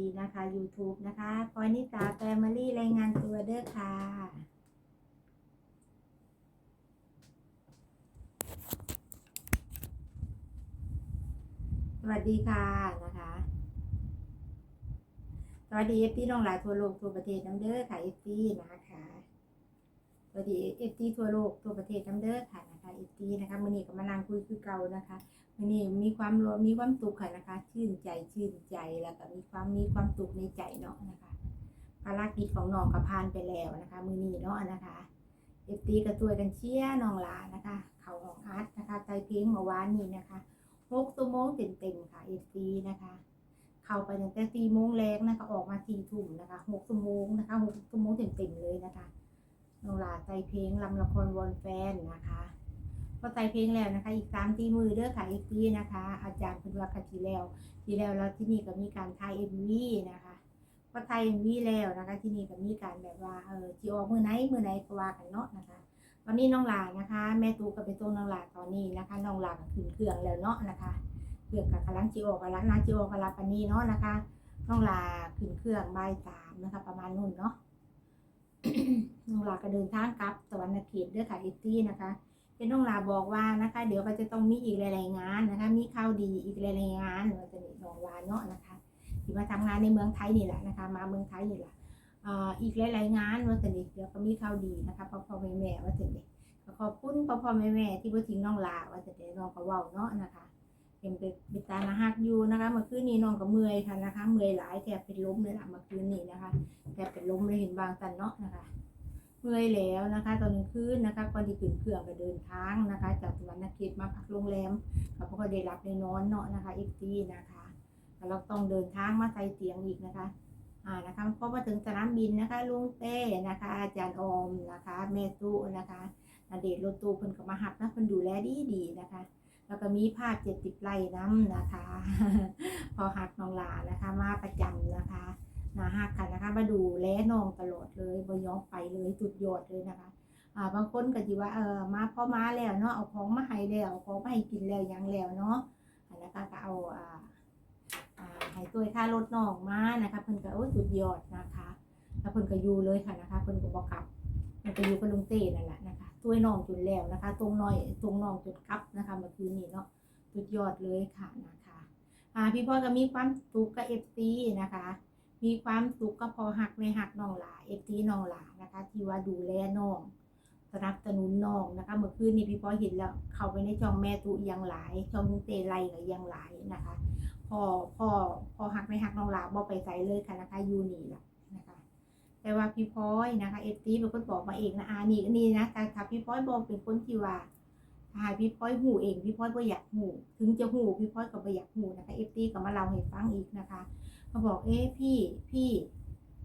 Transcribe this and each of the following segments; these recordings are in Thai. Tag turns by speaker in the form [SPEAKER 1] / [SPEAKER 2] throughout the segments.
[SPEAKER 1] ดีนะคะ YouTube นะคะพอยนิตาแฟมิลี่รายงานตัวเด้อค่ะ สวัสดีค่ะนะคะ สวัสดีเอฟซีน้องหลายทั่วโลกทั่วประเทศน้ำเด้อค่ะเอฟซีนะคะสวัสดีเอฟซีทั่วโลกทั่วประเทศน้ำเด้อค่ะนะคะเอฟซีนะคะมือนี้ก็มานั่งคุยคือเก่านะคะ มื่อนี้มีความรวมมีความสุขค่ะนะคะ ชื่นใจชื่นใจแล้วก็มีความมีความสุขในใจเนาะนะคะ ภารกิจของน้องก็ผ่านไปแล้วนะคะ มือนี้เนาะนะคะเอฟซีก็ตัวยกันเชียน้องหลานะคะ เขาของอาร์ตนะคะใจเพลงเมื่อวานนี้นะคะหกชั่วโมงเต็มๆค่ะเอฟซีนะคะ เข้าไปตั้งแต่สี่โมงแรกนะคะออกมาสี่ทุ่มนะคะหกชั่วโมงนะคะหกชั่วโมงเต็มๆเลยนะคะน้องหลาใจเพลงลำละครวอนแฟนนะคะ พอใจเพลงแล้วนะคะ อีกสามตีมือเด้อค่ะอีกทีนะคะ อาจารย์เป็นว่าคทีแล้วทีแล้วแล้วที่นี่ก็มีการถ่ายเอ็มวีนะคะพอถ่ายเอ็มวีแล้วนะคะ ที่นี่ก็มีการแบบว่าเออจีออกมือไหนมือไหนก็ว่ากันเนาะนะคะ ตอนนี้น้องหลานะคะ แม่ตูก็ไปส่งน้องหลาตอนนี้นะคะน้องหลาก็ขึ้นเครื่องแล้วเนาะนะคะเครื่องกับกำลังจีโอกับลังนาจีโอกับลาปานนีเนาะนะคะน้องลาขึ้นเครื่องบ่ายสามนะคะ ประมาณนู่นเนาะน้องลาก็เดินทางกลับสวรรณเขตเด้วยค่ะเอตี้นะคะ เป็นน้องลาบอกว่านะคะ เดี๋ยวก็จะต้องมีอีกหลาย ๆ งานนะคะ มีข่าวดีอีกหลาย ๆ งานว่าจะนี่น้องวาเนาะนะคะที่มาทำงานในเมืองไทยนี่แหละนะคะ มาเมืองไทยนี่แหละอ่าอีกหลาย ๆ งานว่าจะนี่เดี๋ยวก็มีข่าวดีนะคะพ่อพ่อแม่แม่ว่าจะนี่ก็ขอบคุณพ่อพ่อแม่แม่ที่บ่ทิ้งน้องลาว่าจะนี่น้องก็ว้าเนาะนะคะเป็นเป็นเป็นตานะฮักอยู่นะคะเมื่อคืนนี้น้องก็เมื่อยค่ะนะคะ เมื่อยหลายแทบเป็นล้มเลยล่ะเมื่อคืนนี้นะคะแทบเป็นล้มเลยเห็นบางตันเนาะนะคะ เมื่อยแล้วนะคะตอนกลางคืนนะคะก่อนที่ขึ้นเครื่องก็เดินทางนะคะ จากสวรรณเขตมาพักโรงแรมก็เพราก็ได้รับได้นอนเนาะนะคะอีกทีนะคะแล้วเราต้องเดินทางมาใส่เตียงอีกนะคะอ่านะคะพอมาถึงสนามบินนะคะลุงเต้นะคะ อาจารย์อมนะคะแม่ตู้นะคะนาเดชรถตู้เพิ่นก็มาหับนะเพิ่นดูแลดีดีนะคะ แล้วก็มีภาพเจ็ดสิบไร่น้ำนะคะ พอหักน้องลานะคะ มาประจำนะคะ นาหักค่ะนะคะ มาดูแลน้องตลอดเลยบ่ยอมไปเลยสุดยอดเลยนะคะอ่าบางคนก็จิว่าเออมาพอมาแล้วเนาะเอาของมาให้แล้วเอาของมาให้กินแล้วยังแล้วเนาะอันนะคะก็เอาอ่าอ่าให้ตัวค่ารถน้องมานะคะเพิ่นก็โอ้ยสุดยอดนะคะแล้วเพิ่นก็อยู่เลยค่ะนะคะเพิ่นก็บ่กกลับเพิ่นก็อยู่กับลุงเต้นั่นแหละนะคะช่วน้องจนแล้วนะคะ ตรงน้อยตรงน้องจนกลับนะคะเมื่อคืนนี้เนาะสุดยอดเลยค่ะนะคะอ่าพี่พ่อก็มีความสุขกับเอฟซีนะคะ มีความสุขก็พอหักในหักน้องหลาเอฟซีน้องหลานะคะ ที่ว่าดูแลน้องสนับสนุนน้องนะคะ เมื่อคืนนี้พี่พอเห็นแล้ว เข้าไปในช่องแม่ตุยังหลายช่องเตไลก็ยังหลายนะคะ พอพอพอหักในหักน้องหลาบ่ไปไกลเลยค่ะนะคะยูนี่ละนะคะ แต่ว่าพี่พอยนะคะเอฟซีเป็นคนบอกมาเองนะอานี่นี่นะแต่ถ้าพี่พอยบอกเป็นคนที่ว่า ถ้าให้พี่พลอยหูเองพี่พลอยบ่อยากหูถึงจะหูพี่พลอยก็บ่อยากหูนะคะเอฟซีก็มาเล่าให้ฟังอีกนะคะเขาบอกเอ๊ะพี่พี่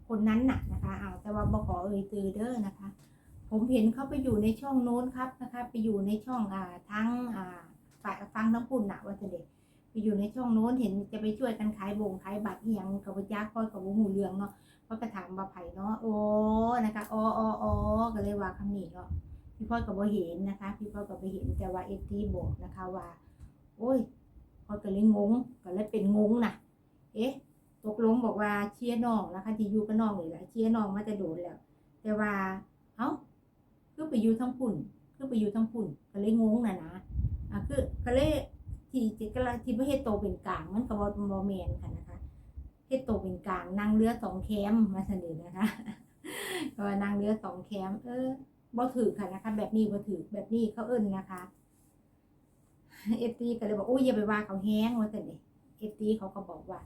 [SPEAKER 1] คนนั้นน่ะนะคะอ้าแต่ว่าบ่ขอเอ่ยตือเด้อนะคะ ผมเห็นเขาไปอยู่ในช่องโน้นครับนะคะ ไปอยู่ในช่องอ่าทั้งอ่าฝ่ายฟังทั้งปุ่นน่ะว่าจะเด็กไปอยู่ในช่องโน้นเห็นจะไปช่วยกันขายบงขายบัตรอียังกับวิจาคอยกับวหูเรืองเนาะเขาก็ถามว่าไผ่เนาะโอ้นะคะอ๋ออ๋ออ๋อก็เลยว่าคำนี้เนาะ พี่พ่อก็บ่เห็นนะคะ พี่พ่อก็บ่เห็นแต่ว่าเอฟทีบอกนะคะว่าโอ้ยพ่อก็เลยงงก็เลยเป็นงงนะเอ๊ะตกลงบอกว่าเชียร์น้องนะคะที่อยู่กับน้องนี่แหละเชียร์น้องมาจะโดนแล้ว แต่ว่าเอ้าคือไปอยู่ทั้งปุ่นคือไปอยู่ทั้งปุ่นก็เลยงงนะนะอะคือก็เลยที่ที่ก็เลยที่ประเทศโตเป็นกลางมันก็บ่บ่แมนค่ะนะคะเฮ็ดโตเป็นกลางนั่งเรือสองแคมมาเสนอนะคะก็ว่านั่งเรือสองแคมเออ บ่ถือค่ะนะคะ แบบนี้บ่ถือแบบนี้เขาเอิ้นนะคะเอฟตีก็เลยบอกโอ้ยอย่าไปว่าเขาแห้งว่าแต่นี่เอฟตีเขาก็บอกว่า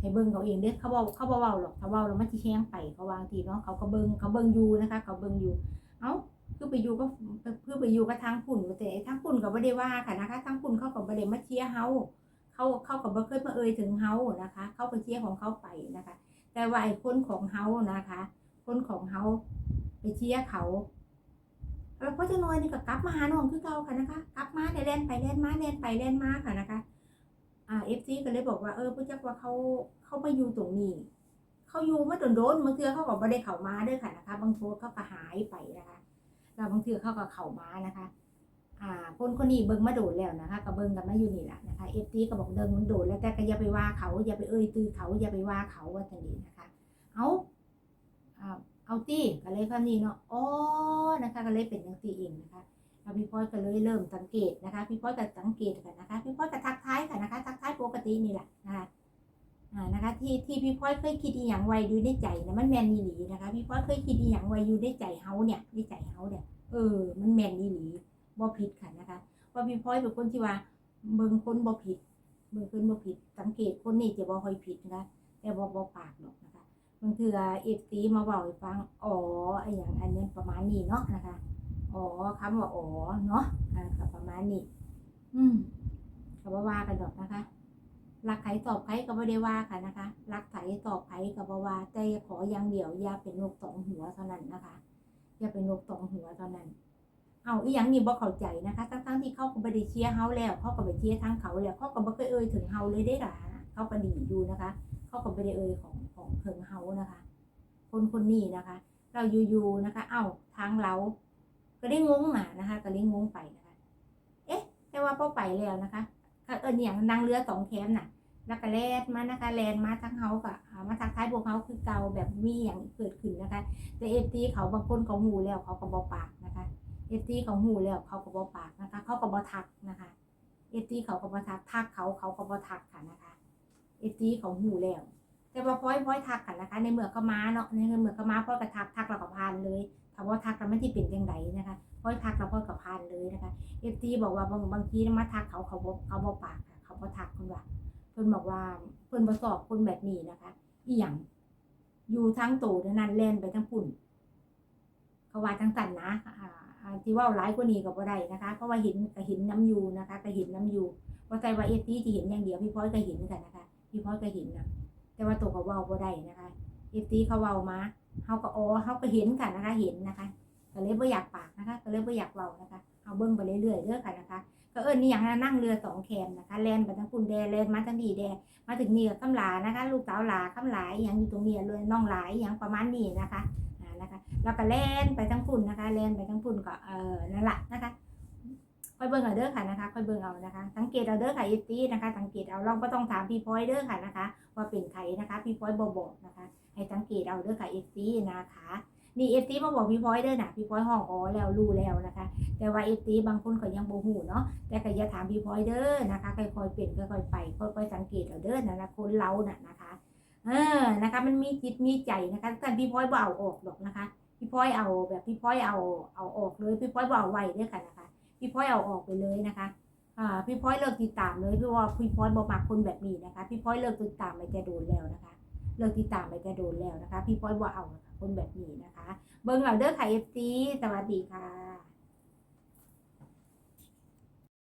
[SPEAKER 1] ให้เบิ่งเขาเองเด้อเขาบอกเขาบ่เว้าหรอกถ้าเว้าแล้วมันสิแห้งไปเขาวางทีเนาะเขาก็เบิ่งเขาเบิ่งอยู่นะคะ เขาเบิ่งอยู่ เอ้าคือไปอยู่ก็เพื่อไปอยู่กับทางปุ่นว่าแต่ไอ้ทางปุ่นก็บ่ได้ว่าค่ะนะคะทางปุ่นเขาก็บ่ได้มาเชียร์เฮาเขาเขากับบ่เคยมาเอ่ยถึงเฮานะคะ เขาไปเชียร์ของเขาไปนะคะ แต่ว่าไอ้คนของเฮานะคะ คนของเฮาไปเชียร์เขา แล้วพอจะน้อยนี่ก็กลับมาหาน้องคือเก่าค่ะนะคะกลับมาได้เล่นไปเล่นมาเล่นไปเล่นมาค่ะนะคะอ่าเอฟซีก็เลยบอกว่าเออผู้จักว่าเขาเขามาอยู่ตรงนี้เขาอยู่มาโดนโดนบางเทือเขาก็บ่ได้เข้ามาด้วยค่ะนะคะ บางโพสต์เขาก็หายไปนะคะแล้วบางเทือเขาก็เข้ามานะคะ อ่า คนคนนี้เบิ่งมาโดดแล้วนะคะก็เบิ่งกันมาอยู่นี่แหละนะคะเอฟซีก็บอกเดินมันโดดแล้วแต่ก็อย่าไปว่าเขาอย่าไปเอ่ยตือเขาอย่าไปว่าเขาว่าจังนี้นะคะ เอาอ่า เอาตี้ก็เลยคำนี้เนาะอ๋อนะคะ ก็เลยเป็นจังซี่เองนะคะแล้วพี่พลอยก็เลยเริ่มสังเกตนะคะ พี่พลอยก็สังเกตกันนะคะ พี่พลอยก็ทักท้ายกันนะคะ ทักท้ายปกตินี่แหละนะคะอ่านะคะ ที่ที่พี่พลอยเคยคิดอีหยังไว้อยู่ในใจนะมันแมนอีหลีนะคะ พี่พลอยเคยคิดอีหยังไว้อยู่ในใจเฮาเนี่ยในใจเฮาเนี่ยเออ มันแมนอีหลีบ่ผิดค่ะนะคะเพราะพี่พลอยเป็นคนที่ว่าเบิ่งคนบ่ผิดเบิ่งคนบ่ผิด สังเกตคนนี่จะบ่ค่อยผิดนะคะแต่บ่บ่ปากหรอกนะ บางเทือเอฟซีมาบอกให้ฟัง อ๋อไออย่างอันนี้ประมาณนี้เนาะนะคะ อ๋อคำว่าอ๋อเนาะอ่าก็ประมาณนี้ อืมก็บ่าว่ากันดอกนะคะรักใครตอบใครก็ไม่ได้ว่าค่ะนะคะรักใครตอบใครก็บ่ว่าแต่ขออย่างเดียวอย่าเป็นนกสองหัวเท่านั้นนะคะอย่าเป็นนกสองหัวเท่านั้น เอาอีหยังนี่บ่เข้าใจนะคะทั้งๆที่เขาก็บ่ได้เชียร์เฮาแล้วเขาก็ไปเชียร์ทางเขาแล้วเขาก็บ่เคยเอ่ยถึงเฮาเลยได้หรอเขาก็ดีอยู่นะคะ เขาก็ไม่ได้เอ่ยของของเพิงเฮานะคะ คนคนนี้นะคะ เราอยู่ๆนะคะ เอ้าทางเราก็ได้งงอะนะคะ ก็ได้งงไปนะคะ เอ๊ะ แต่ว่าพอไปแล้วนะคะเอิญอย่างนางเรือสองแคมน่ะแล้วก็แลนมานะคะแลนมาทั้งเฮากับมาทักทายพวกเขาคือเก่าแบบมีอย่างเกิดขึ้นนะคะ แต่เอฟซีเขาบางคนเขาหูแล้วเขาก็บอปากนะคะเอฟซีเขาหูแล้วเขาก็บอปากนะคะ เขาก็บอทักนะคะเอฟซีเขาก็บอทักทักเขาเขาก็บอทักค่ะนะคะ เอฟซีเขาหูแล้ว แต่ว่าพ้อยพ้อยทักค่ะนะคะ ในเมื่อเขามาเนาะในเมื่อเขามาพ้อยก็ทักทักเราก็พานเลยถ้าว่าทักแล้วไม่ที่เป็นจังไดนะคะพ้อยทักเราพ้อยก็พานเลยนะคะเอฟซีบอกว่าบางบางทีมาทักเขาเขาบเขาบอปากเขาบอกทักคนว่าเพิ่นบอกว่าเพิ่นบ่สอบคนแบบนี้นะคะอีหยังอยู่ทั้งตเท่นั้นแล่นไปทั้งปุ่นเขาว่าทั้งสันนะที่ว่าหลายกว่านี้ก็บ่ได้นะคะ เพราะว่าเห็นก็เห็นน้ำอยู่นะคะก็เห็นน้ำอยู่บ่ใช่ว่าเอฟซีที่เห็นอย่างเดียวพี่พ้อยก็เห็นกันนะคะ พี่พอยก็เห็นนะแต่ว่าตัวก็เว้าบ่ได้นะคะเอฟซีเขาเว้ามาเฮาก็อ๋อเฮาก็เห็นกันนะคะ เห็นนะคะก็เลยบ่อยากปากนะคะ ก็เลยบ่อยากเว้านะคะเอาเบิ่งไปเรื่อยๆเด้อค่ะนะคะก็เอิ้นนี่อย่างนั้นนั่งเรือสองแคมนะคะแลนไปทั้งปุ่นแดแลนมาทั้งดีแดมาถึงนี่ก็คำหลานะคะ ลูกสาวหลาคำหลายอย่างอยู่ตรงนี้เลยน้องหลายอย่างประมาณนี้นะคะนะคะ แล้วก็แลนไปทั้งพุ่นนะคะแลนไปทั้งพุ่นก็เออนั่นแหละนะคะ ค่อยเบิ่งเอาเด้อค่ะนะคะค่อยเบิ่งเอานะคะ สังเกตเอาเด้อค่ะเอฟซีนะคะ สังเกตเอาลองก็ต้องถามพี่พลอยเด้อค่ะนะคะ ว่าเป็นใครนะคะ พี่พลอยบบอกนะคะ ให้สังเกตเอาเด้อค่ะเอฟซีนะคะนี่เอฟซีมาบอกพี่พลอยเด้อนะพี่พลอยห้องอ๋อแล้วรู้แล้วนะคะ แต่ว่าเอฟซีบางคนก็ยังโบหูเนาะแต่ก็อย่าถามพี่พลอยเด้อนะคะค่อยๆเป็นค่อยๆไปค่อยๆสังเกตเอาเด้อนะนะคนเราน่ะนะคะเออนะคะ มันมีจิตมีใจนะคะแต่พี่พลอยบ่เอาออกหรอกนะคะ พี่พลอยเอาแบบพี่พลอยเอาเอาออกเลยพี่พลอยบ่เอาไว้เด้อค่ะนะคะ พี่พลอยเอาออกไปเลยนะคะอ่าพี่พลอยเลิกติดตามเลยพี่ว่าพี่พลอยบอกมักคนแบบนี้นะคะ พี่พลอยเลิกติดตามไปแกโดนแล้วนะคะ เลิกติดตามไปแกโดนแล้วนะคะ พี่พลอยบ่เอาคนแบบนี้นะคะ เบิ้งเหล่าเด้อค่ะ FC สวัสดีค่ะ